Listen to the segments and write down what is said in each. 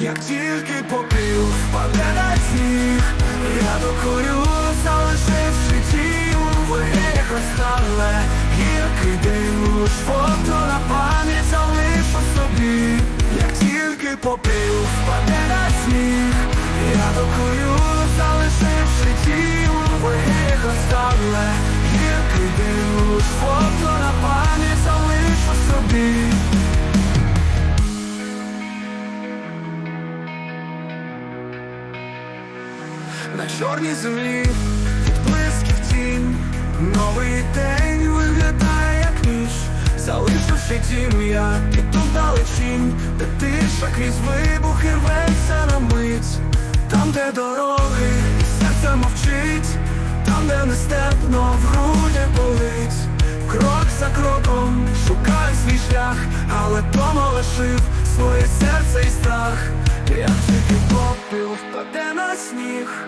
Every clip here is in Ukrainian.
як тільки попів впаде на сніг, я докурю, залишивши ті у вигнях розтане гіркий дим, лиш фото на пам'ять залишу собі, як тільки попів впаде на сніг, я докурю, залишивши ті у вигнях розтане гіркий дим, лиш фото на пам'ять залишу собі. На чорній землі. Відблисків тінь Новий день виглядає як ніж Залишивши дім я тут далечінь Де тиша крізь вибухи рветься на мить. Там, де дороги, серце мовчить Там, де нестепно в грудях болить. Крок за кроком шукаю свій шлях Але дома лишив своє серце і страх. Як тільки попіл впаде на сніг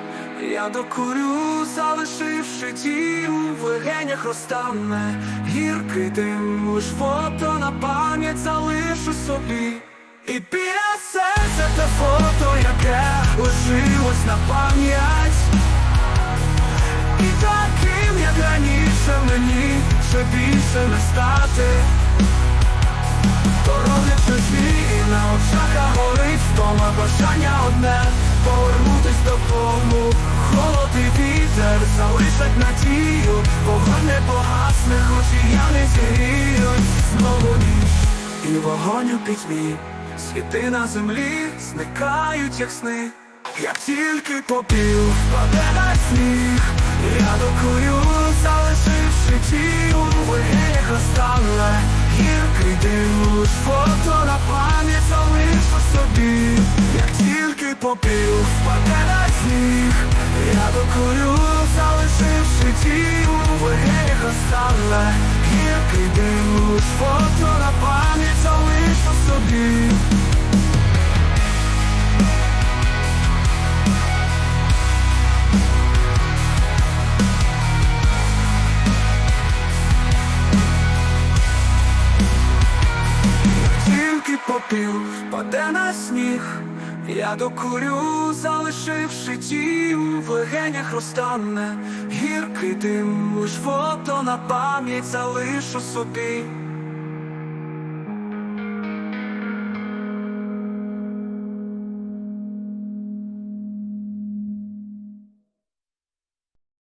я докурю, залишивши дім, в легенях розтане гіркий дим, лиш фото на пам'ять залишу собі. І біля серця те фото, яке лишилось на пам'ять. І таким, як раніше мені, ще більше не стати. Дороги чужі і на очах горить втома бажання залишать надію Вогонь не погасне, хоч і я не зігріють Знову ніч і вогонь у пітьмі Світи на землі зникають, як сни Як тільки попіл впаде на сніг Я докурю, залишивши тіло в вигнях остане Гіркий дим, лиш фото на пам'ять залишу собі Як тільки попіл впаде на сніг Я докурю, залишивши тіло в вигнях остане Гіркий дим, лиш фото на пам'ять залишу собі Тільки попіл впаде на сніг, я докурю, залишивши тім, в легенях розтане гіркий дим, лиш фото на пам'ять залишу собі.